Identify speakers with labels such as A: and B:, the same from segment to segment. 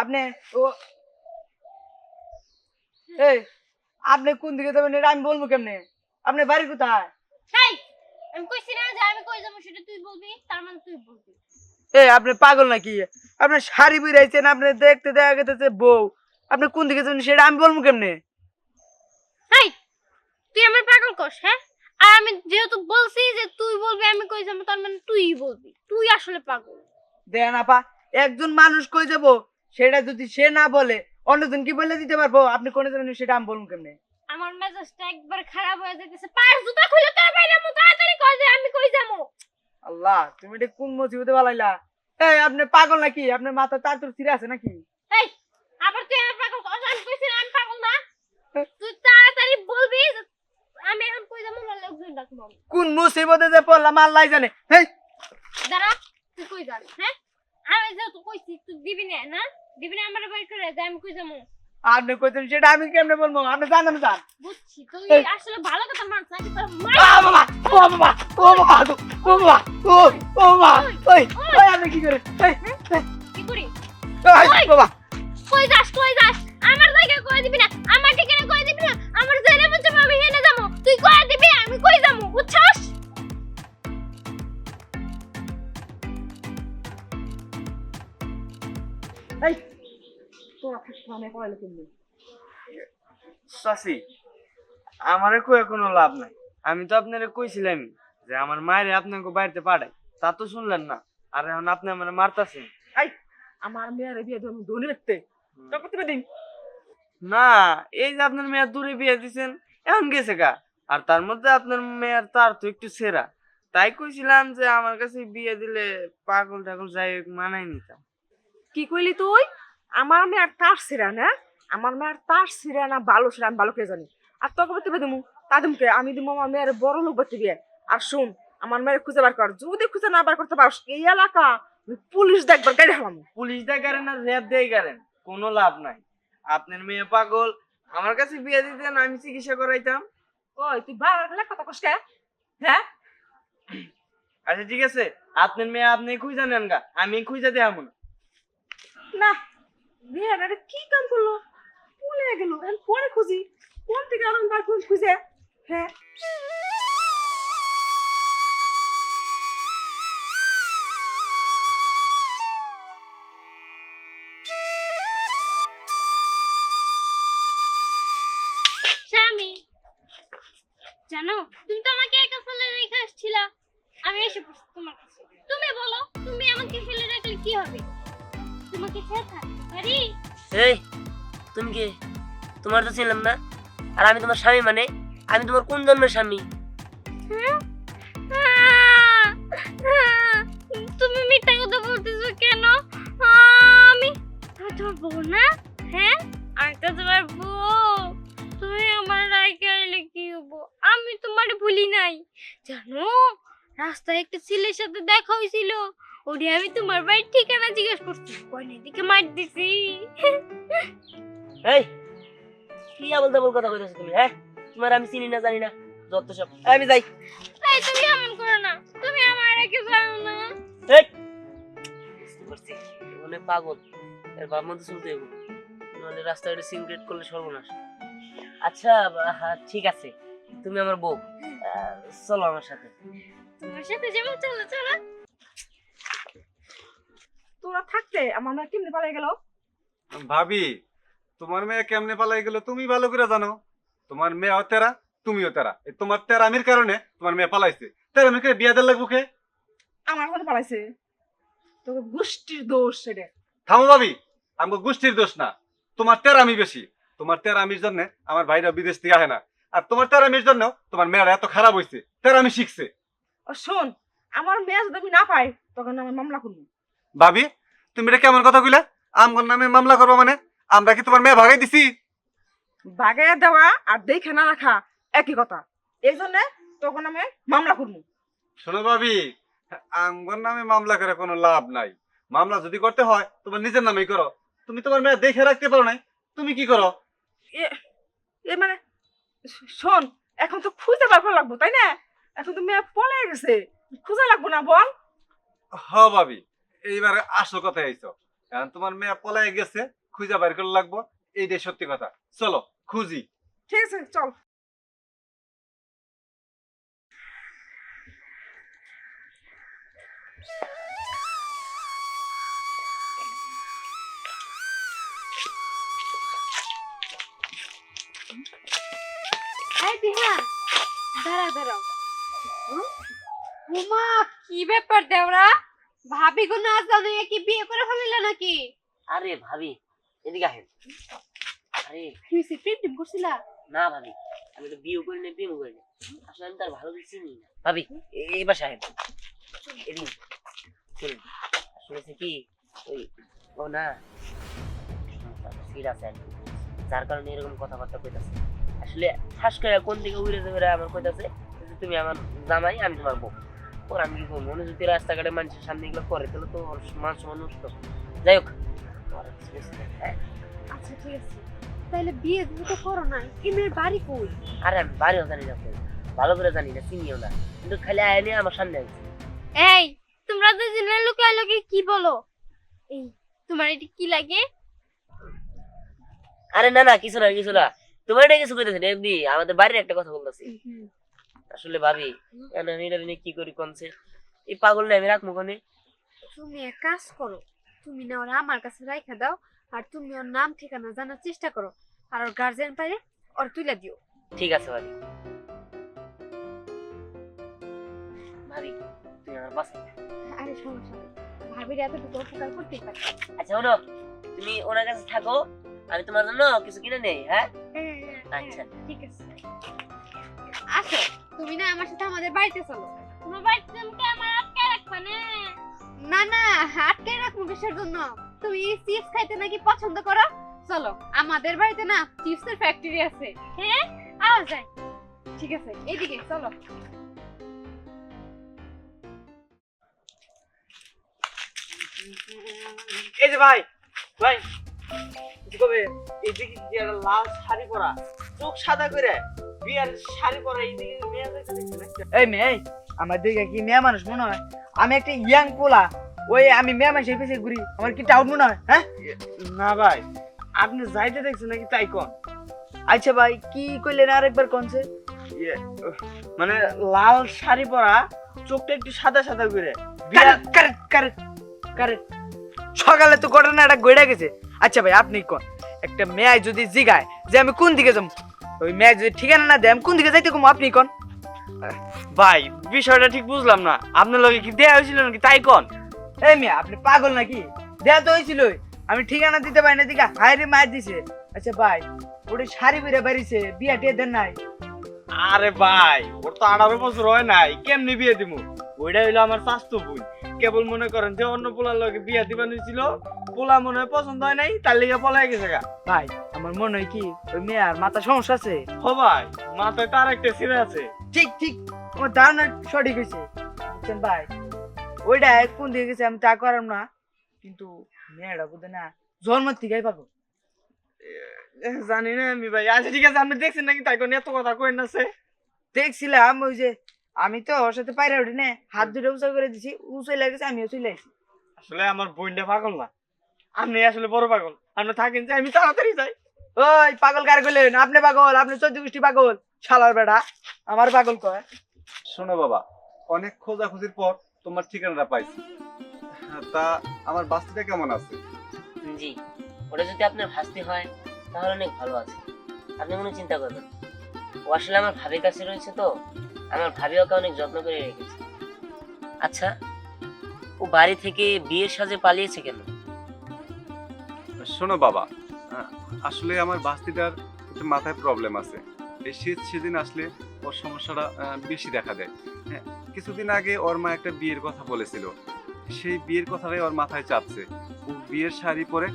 A: আপনি ও এই আপনি কোন দিকে যাবেন? এটা আমি বলব কেমনে? আপনি বাড়ি কোথায়?
B: হাই আমি কইছি না যে আমি কই যাব সেটা তুই বলবি তার মানে তুই বলবি।
A: এই আপনি পাগল নাকি? আপনি শাড়ি বিরাইছেন আপনি দেখতে দেখা গেছে বউ। আপনি কোন দিকে যাবেন সেটা আমি বলব কেমনে?
B: হাই তুই আমার পাগল কস হ্যাঁ? আর আমি যেহেতু বলছি যে তুই বলবি আমি কই যাব তার মানে তুই বলবি। তুই আসলে পাগল।
A: দেন আপা একজন মানুষ কই যাব? সেটা যদি সে না বলে অন্যজন কি বলে দিতে পারব? আপনি কোন যাবেন সেটা আমি বলুন কেমনে?
B: আমার মেজাজটা একবার খারাপ হয়ে যাইতেছে। পায়ের জুতা খুলে তোর বাইরে মো তাড়াতাড়ি কই যে আমি কই যাব?
A: আল্লাহ তুমি এটা কোন মুসিবতে বালাইলা এই আপনি পাগল নাকি? আপনার মাথা তার তোর ছিঁড়ে আছে নাকি?
B: এই আবার তুই আমার পাগল কস? আমি কইছি না আমি পাগল না। তুই তাড়াতাড়ি বলবি আমি এখন কই যাব? না লোকজন ডাকবো।
A: কোন মুসিবতে যে পড়লাম আল্লাহ জানে। হেই!
B: দাঁড়া তুই কই যাস হ্যাঁ? আমি যেহেতু কইছি তুই দিবি না না? দিবি না আমার বাড়ি করে যে আমি কই যাব?
A: আপনি কইতেন সেটা আমি কেমনে বলব? আপনি জানেন জান
B: বুঝছি তুই। আসলে ভালো কথা মানছ নাকি তোর
A: আ বাবা ও বাবা ও বাবা ও বাবা ও ও বাবা ওই ওই আপনি কি করে? এই এই,
B: কি করি?
A: এই, বাবা।
B: কই যাস কই যাস? আমার জায়গায় কই দিবি না? আমার ঠিকানা কই দিবি না?
A: পড়াইলে কেমনে?
C: চাচি আমারে কয়ে কোনো লাভ নাই। আমি তো আপনারে কইছিলাম যে আমার মায়ের আপনাকে বাড়িতে পাঠাই। তা তো শুনলেন না আর এখন আপনি আমার মারতাছেন।
A: এই আমার মেয়ের বিয়ে দেবো ধনী তুমি দিন।
C: না এই যে আপনার মেয়ের দূরে বিয়ে দিছেন এখন গেছে গা। আর তার মধ্যে আপনার মেয়ের তার তো একটু সেরা। তাই কইছিলাম যে আমার কাছে বিয়ে দিলে পাগল টাগল যাই মানাই নিতাম।
D: কি কইলি তুই? আমার মেয়ের তার সিরা না আমার মেয়ের তার সিরা না ভালো সিরা আমি ভালো কে জানি। আর তোকে বলতে দিমু তা দিমকে আমি দিমু আমার মেয়ের বড় লোক বলতে বিয়ে আর শুন আমার মেয়ের খুঁজে বার কর। যদি খুঁজে না বার করতে পারস এই এলাকা পুলিশ দেখবার গাড়ি হালাম
C: পুলিশ গারেন আর রেপ দেয় গারেন কোনো লাভ নাই। আপনার মেয়ে পাগল আমার কাছে বিয়ে দিতেন আমি চিকিৎসা করাইতাম।
D: ওই তুই বার গেলে কথা কষ্ট হ্যাঁ?
C: আচ্ছা ঠিক আছে। আপনার মেয়ে আপনি খুঁজে নেন গা আমি খুঁজে দেয় না।
D: না। মেয়ের কি কাম করল? ভুলে গেল পরে খুঁজি। কোন থেকে আরও বার খুঁজে হ্যাঁ।
B: জানো, তুমি তো আমাকে একা ফেলে রেখে আসছিলা। আমি এসে তোমার কাছে। তুমি বলো, তুমি আমাকে ফেলে রাখলে কি হবে? তোমাকে ছেড়ে থাকতে পারি
E: এই তুমি কে? তোমার তো ছিলাম না। আর আমি তোমার স্বামী মানে? আমি তোমার কোন জন্মের স্বামী?
B: তুমি মিথ্যা কথা বলতেছো কেন? আমি তোমার বউ না? হ্যাঁ? আমি তো তোমার বউ। তুমি আমার রাইকে আইলে কি হব? আমি তোমার ভুলি নাই। জানো? রাস্তায় একটা ছেলের সাথে দেখা হয়েছিল। ওরে আমি তোমার বাড়ির ঠিকানা জিজ্ঞেস করছি। কয়নের দিকে মার দিছি?
E: এই কি আবল তাবল কথা কইতেছো তুমি হ্যাঁ? তোমার আমি চিনি না জানি না যত সব। আমি যাই।
B: এই তুমি এমন করো না তুমি আমার রেখে যাও না।
E: এই বুঝতে পারছি পাগল। এর বাপ মতো শুনতে হইব। নাহলে রাস্তাঘাটে সিগারেট করলে সর্বনাশ। আচ্ছা ঠিক আছে তুমি আমার বউ। চলো আমার সাথে।
B: তোমার সাথে যেমন চলো চলো।
D: তোরা থাকতে আমার মেয়ে কেমনে পালিয়ে গেল?
F: ভাবি তোমার মেয়ে কেমনে পালাই গেল তুমি ভালো করে জানো। তোমার মেয়েও তেরা তুমিও তেরা। তোমার তেরামির কারণে তোমার মেয়ে পালাইছে। তেরামিকে বিয়া দেওয়ার লাগবো কে?
D: আমার কথা পালাইছে। তোকে গোষ্ঠীর দোষ সেটা।
F: থামো ভাবি আমার গোষ্ঠীর দোষ না। তোমার তেরামি বেশি। তোমার তেরামির জন্য আমার ভাইরা বিদেশ থেকে আহে না। আর তোমার তেরামির জন্য তোমার মেয়েরা এত খারাপ হয়েছে তেরামি শিখছে।
D: শোন আমার মেয়ে যদি আমি না পাই তখন আমি মামলা করব।
F: ভাবি তুমি এটা কেমন কথা কইলা? আমগর নামে মামলা করব মানে? আমরা কি তোমার মেয়ে ভাগাই দিছি?
D: বাগায় দেওয়া আর দেখে না রাখা একই কথা। এই জন্য তখন আমি মামলা করব
F: শোনো ভাবি আমগর নামে মামলা করে কোনো লাভ নাই। মামলা যদি করতে হয় তোমার নিজের নামেই করো। তুমি তোমার মেয়ে দেখে রাখতে পারো নাই তুমি কি করো?
D: এ মানে শোন এখন তো খুঁজে বার করা লাগবো তাই না? এখন তো মেয়ে পলে গেছে। খুঁজে লাগবো না বল।
F: হ ভাবি। এইবার আসল কথা আইছো। এখন তোমার মেয়ে পলায় গেছে খুঁজে বাইর করে লাগবো এইটাই সত্যি কথা। চলো খুঁজি।
D: ঠিক আছে চল।
B: দাঁড়া দাঁড়াও। কি ব্যাপার দেওরা? ভাবি গো না জানো কি বিয়ে করে ফেলিলা নাকি?
E: আরে ভাবি এদিকে আসেন আরে
B: তুই প্রেম টেম করছিলা?
E: না ভাবি আমি তো বিয়ে করি না প্রেম করি না আসলে আমি তার ভালো কিছু চিনি না। ভাবি এই বাসা আসেন এদিকে চলুন। আসলে কি ওই ও না আর যার কারণে এরকম কথাবার্তা কইতাছে। আসলে ঠাস করে কোন দিকে উড়ে যাবে আমার কইতাছে তুমি আমার জামাই আমি তোমার বউ। ওর আমি কি করব যদি রাস্তাঘাটে মানুষের সামনে এগুলো করে তাহলে তো ওর মান সম্মান নষ্ট যাই হোক আমার আর কিছু বুঝতে নেই, হ্যাঁ।
B: আচ্ছা ঠিক আছে। তাইলে বিয়ে তুমি তো করো না এই মেয়ের বাড়ি কই?
E: আরে আমি বাড়িও জানি না তো। ভালো করে জানি না চিনিও না। কিন্তু খালি আয় নিয়ে আমার সামনে আছে
B: এই তোমরা দুজনে লুকিয়ে লুকিয়ে কি বলো? এই তোমার এটা কি লাগে?
E: আরে না না কিছু না কিছু না। তোমার এটা কিছু কইতেছে এমনি আমাদের বাড়ির একটা কথা বলতেছি। আসলে ভাবি আমি এটা নিয়ে কি করি কোনছে এই পাগল আমি রাখব কোনে?
B: তুমি এক কাজ করো তুমি না ওরা আমার কাছে রাইখা দাও আর তুমি ওর নাম ঠিকানা জানার চেষ্টা করো আর ওর গার্জেন পাইলে ওর তুলে দিও।
E: ঠিক আছে ভাবি। ভাবি তুমি আমার বাসা
B: আরে সমস্যা ভাবির এতটুকু উপকার করতেই পারি।
E: আচ্ছা শোনো তুমি ওনার কাছে থাকো আমি তোমার জন্য কিছু কিনে নেই হ্যাঁ আচ্ছা।
B: ঠিক আছে। আসো। তুমি না আমার সাথে আমাদের বাড়িতে চলো। তোমার বাড়িতে তুমি আমার আটকে রাখবে না? না না আটকে রাখব কিসের জন্য? তুমি চিপস খাইতে নাকি পছন্দ করো? চলো আমাদের বাড়িতে না চিপসের ফ্যাক্টরি আছে। হ্যাঁ? আওয়া যায় ঠিক আছে এইদিকে চলো।
C: এই যে ভাই ভাই কিছু কবে? এইদিকে যে লাল শাড়ি পরা। চোখ সাদা করে। বিয়ার শাড়ি পরা এইদিকে মেয়ে দেখতে দেখতে দেখতে
A: এই মেয়ে আমার দিকে কি মেয়ে মানুষ মনে হয়? আমি একটা ইয়াং পোলা ওই আমি মেয়ে মানুষের পিছিয়ে ঘুরি আমার কি টাউট মনে হয় হ্যাঁ?
C: না ভাই আপনি যাইতে দেখছেন নাকি তাই কোন?
A: আচ্ছা ভাই কি কইলেন আরেকবার কোনছে
C: ইয়ে, মানে লাল শাড়ি পরা চোখটা একটু সাদা সাদা করে।
A: কারেক্ট কারেক্ট কারেক্ট সকালে তো ঘটনাটা গড়ে গেছে। আচ্ছা ভাই আপনি কোন? একটা মেয়ে যদি জিগায় যে আমি কোন দিকে যাব? ওই মেয়ে যদি ঠিকানা না দেয় কোন দিকে যাইতে কম? আপনি কোন?
C: ভাই বিষয়টা ঠিক বুঝলাম না। আপনার লগে কি দেয়া হয়েছিল নাকি তাই কোন?
A: এই মেয়ে আপনি পাগল নাকি? দেয়া তো হয়েছিল আমি ঠিকানা দিতে পারি না দিকে হাইরে মায়ের দিছে। আচ্ছা ভাই ওটা শাড়ি বেড়ে বাড়িছে বিয়া টিয়া দেন নাই।
C: আরে ভাই ওর তো আঠারো বছর হয় নাই কেমনি বিয়ে দিমু? ওইটা হইল আমার স্বাস্থ্য বই কেবল মনে করেন যে অন্য পোলার লগে বিয়া দিবা নিছিল পোলা মনে হয় পছন্দ হয় নাই তার লিগে পলাই গেছে গা।
A: ভাই আমার মনে হয় কি ওই মেয়ার মাথা সমস্যা আছে?
C: ও ভাই মাথায় তার একটা ছিঁড়ে আছে।
A: ঠিক ঠিক আমার ধারণা সঠিক হয়েছে বুঝছেন ভাই? ওইটা কোন দিকে গেছে আমি তা করাম না কিন্তু মেয়েটা বুঝে না জন্ম থেকেই পাবো।
C: এ, জানি না আমি ভাই। আচ্ছা ঠিক আছে আপনি দেখছেন নাকি? তাই কোন এত কথা কই না সে
A: দেখছিলাম ওই যে আমি তো ওর সাথে পায়রা উঠি না হাত দুটো উঁচা করে দিছি উঁচে লাগেছে আমিও চলে আসি।
C: আসলে আমার বোনটা পাগল না। আপনি আসলে বড় পাগল। আপনি থাকেন যে আমি তাড়াতাড়ি যাই।
A: ওই পাগল কার করলেন আপনি পাগল আপনি চোদ্দ গোষ্ঠী পাগল। শালার বেটা আমার পাগল কয়।
F: শোনো বাবা অনেক খোঁজাখুঁজির পর তোমার ঠিকানাটা পাইছি। হ্যাঁ, তা আমার বাস্তিটা কেমন আছে?
E: জি ওটা যদি আপনার ভাসতে হয় তাহলে অনেক ভালো আছে। আপনি কোনো চিন্তা করবেন ও আসলে আমার ভাবির কাছে রয়েছে তো। আমার ভাবি ওকে অনেক যত্ন করে রেখেছে। আচ্ছা ও বাড়ি থেকে বিয়ের সাজে পালিয়েছে কেন?
F: শোনো বাবা আসলে আমার বাস্তিটার একটু মাথায় প্রবলেম আছে। এই শীত সেদিন আসলে ওর সমস্যাটা বেশি দেখা দেয়। হ্যাঁ, কিছুদিন আগে ওর মা একটা বিয়ের কথা বলেছিল। সেই বিয়ের কথাটাই ওর মাথায় চাপছে। ও বিয়ের শাড়ি পরে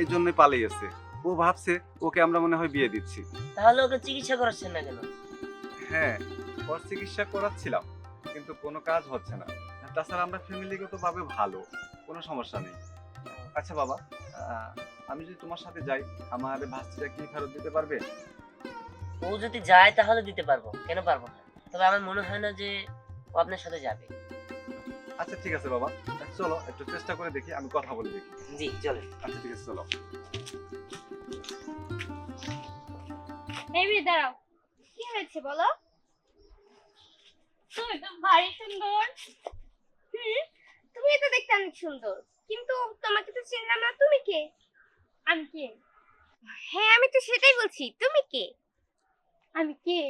F: এই জন্যই পালিয়েছে। ও ভাবছে ওকে আমরা মনে হয় বিয়ে দিচ্ছি।
E: তাহলে ওকে চিকিৎসা করাচ্ছেন না কেন?
F: হ্যাঁ ওর চিকিৎসা করাচ্ছিলাম কিন্তু কোনো কাজ হচ্ছে না। তাছাড়া আমরা ফ্যামিলিগতভাবে ভালো কোনো সমস্যা নেই। আচ্ছা বাবা আমি যদি তোমার সাথে যাই আমার ভাস্তিটা কি ফেরত দিতে পারবে?
E: ও যদি যায় তাহলে দিতে পারব কেন পারব না? তবে আমার মনে হয় না যে ও আপনার সাথে যাবে।
F: আচ্ছা ঠিক আছে বাবা চলো একটু চেষ্টা করে দেখি আমি কথা বলে দেখি।
E: জি চলেন
F: আচ্ছা ঠিক আছে চলো।
B: এই মেয়ে দাঁড়াও। কি হয়েছে বলো? তুমি তো ভারী সুন্দর। হুম তুমি তো দেখতে অনেক সুন্দর। কিন্তু তোমাকে তো চিনলাম না তুমি কে? আমি কে? হ্যাঁ আমি তো সেটাই বলছি তুমি কে? আমি কে?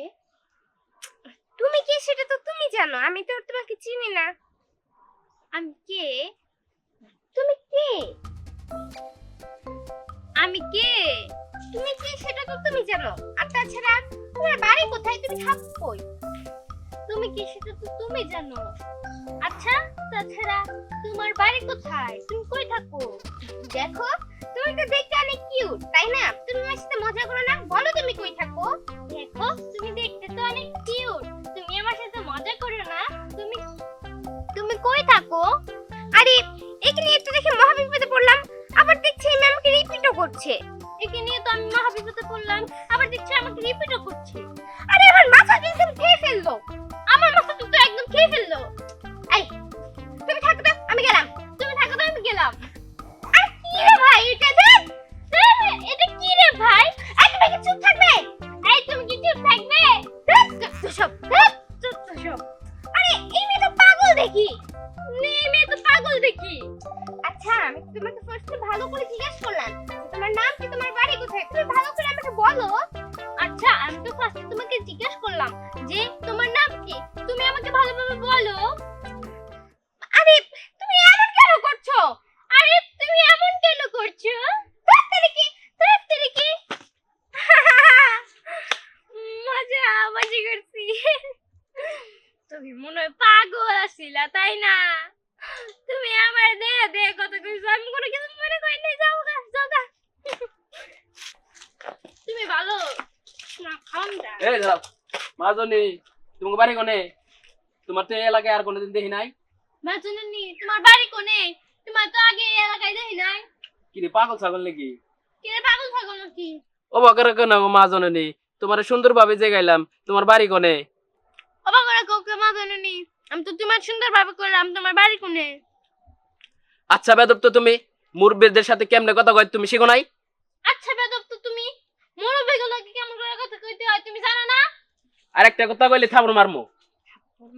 B: তুমি কে সেটা তো তুমি জানো আমি তো তোমাকে চিনি না। আমি কে? তুমি কে? আমি কে? তুমি কে সেটা তো তুমি জানো। আর তাছাড়া তোমার বাড়ি কোথায়? তুমি থাকো কই? তুমি কি সেটা তো তুমি জানো। আচ্ছা তাছাড়া তোমার বাড়ি কোথায়? তুমি কই থাকো? দেখো তুমি তো দেখতে অনেক কিউট তাই না? তুমি আমার সাথে মজা করো না? বলো তুমি কই থাকো? দেখো, তুমি দেখতে তো অনেক কিউট তুমি আমার সাথে মজা করো না? তুমি তুমি কই থাকো? আচ্ছা আমি তোমাকে ফার্স্টে ভালো করে জিজ্ঞেস করলাম তোমার নাম কি, তোমার বাড়ি কোথায়? তুমি ভালো করে আমাকে বলো। আচ্ছা আমি তো ফার্স্টে তোমাকে জিজ্ঞেস করলাম যে তোমার নাম কি? তুমি আমাকে ভালোভাবে বলো। আরে, তুমি এমন কেন করছ? আরে, তুমি এমন কেন করছ? কি মজা মজা করছি। তুমি মনে হয় পাগল আসিলা তাই না? তুমি আমার দে দে কত কইছো আমি কোনো কিছু মনে করি নাই যাও গা যাও গা। তুমি ভালো। না
G: এই মাজনি তোমাকে বাড়ি কোনে? তোমার তো এলাকায় আর কোনোদিন দেখি নাই।
B: মাজননি তোমার বাড়ি কোনে? তোমার তো আগে এলাকায় দেখি নাই।
G: কি রে পাগল ছাগল নাকি?
B: কে পাগল ছাগল নাকি?
G: ও বকর কেন মাজনি তোমার সুন্দর ভাবে যে গাইলাম তোমার বাড়ি কোনে?
B: অবাক করে কাউকে মাজননি আমি তো তোমার সুন্দর ভাবে করলাম তোমার বাড়ি কোনে?
G: আচ্ছা বেদব তো তুমি মুরব্বীদের সাথে কেমনে কথা কয় তুমি শিখো নাই?
B: আচ্ছা বেদব তো তুমি মুরব্বী গুলোকে কেমন করে কথা কইতে হয় তুমি জানো না?
G: আর একটা কথা কইলে থাবর মারমু।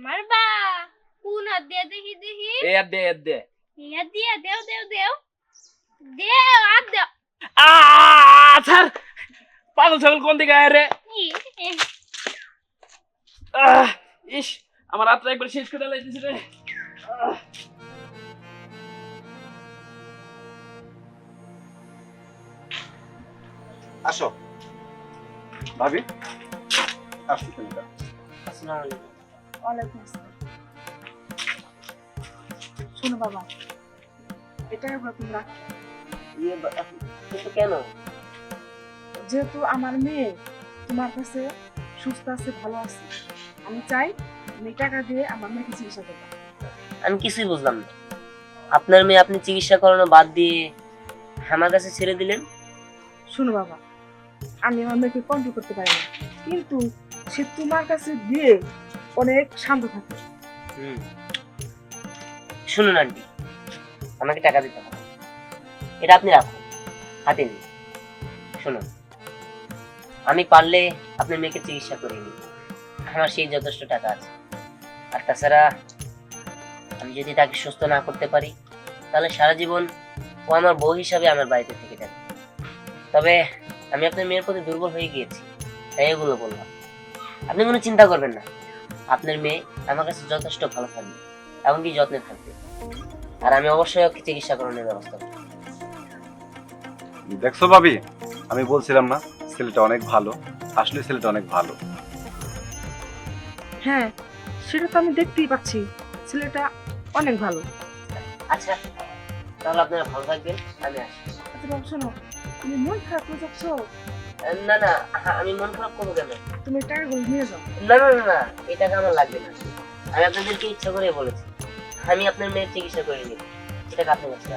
B: মারবা? কোন হাত দিয়ে দেখি দেখি?
G: এ আর দে এর দে।
B: ইয়া দিয়া দেও দেও দেও। দেও আর দেও।
G: আ ছাড়। পাগল ছাগল কোন দিকে আয় রে? ইস। আমার রাত্রে একবার শেষ করে লাইতেছে রে।
F: আসো। ভাবি? আসছি তুমি
E: আসসালামু আলাইকুম।
D: ওয়ালাইকুম আসসালাম। শোনো বাবা এটা এবার তোমরা
E: ইয়ে কিন্তু কেন?
D: যেহেতু আমার মেয়ে তোমার কাছে সুস্থ আছে ভালো আছে? আমি চাই তুমি টাকা দিয়ে আমার মেয়েকে চিকিৎসা করবে।
E: আমি কিছুই বুঝলাম না। আপনার মেয়ে আপনি চিকিৎসা করানো বাদ দিয়ে আমার কাছে ছেড়ে দিলেন?
D: শোনো বাবা আমি আমার মেয়েকে কন্ট্রোল করতে পারি না। কিন্তু সে তোমার কাছে দিয়ে অনেক শান্ত থাকে।
E: হুম। শুনুন আন্টি আমাকে টাকা দিতে হবে। এটা আপনি রাখুন হাতে নিন। শুনুন। আমি পারলে আপনার মেয়েকে চিকিৎসা করে নিই আমার সেই যথেষ্ট টাকা আছে। আর তাছাড়া আমি যদি তাকে সুস্থ না করতে পারি, তাহলে সারা জীবন ও আমার বউ হিসাবে আমার বাড়িতে থেকে যাবে। তবে আমি আপনার মেয়ের প্রতি দুর্বল হয়ে গিয়েছি, তাই এগুলো বললাম। আপনি কোনো চিন্তা করবেন না। আপনার মেয়ে আমার কাছে যথেষ্ট ভালো থাকবে, এমনকি যত্নে থাকবে। আর আমি অবশ্যই ওকে চিকিৎসা করানোর ব্যবস্থা করব।
F: দেখছ ভাবি? আমি বলছিলাম না। ছেলেটা অনেক ভালো আসলে ছেলেটা অনেক ভালো।
D: হ্যাঁ সেটা তো আমি দেখতেই পাচ্ছি। ছেলেটা অনেক ভালো।
E: আচ্ছা তাহলে আপনারা ভালো থাকবেন আমি আসি।
D: আচ্ছা বাবা শোনো তুমি মন খারাপ করে যাচ্ছ?
E: না না আমি মন খারাপ করব কেন?
D: তুমি টাকাগুলো নিয়ে যাও।
E: না না না না এই টাকা আমার লাগবে না। আমি আপনাদেরকে ইচ্ছা করে বলেছি। আমি আপনার মেয়ের চিকিৎসা করে নিব। এটা কাছে রাখুন।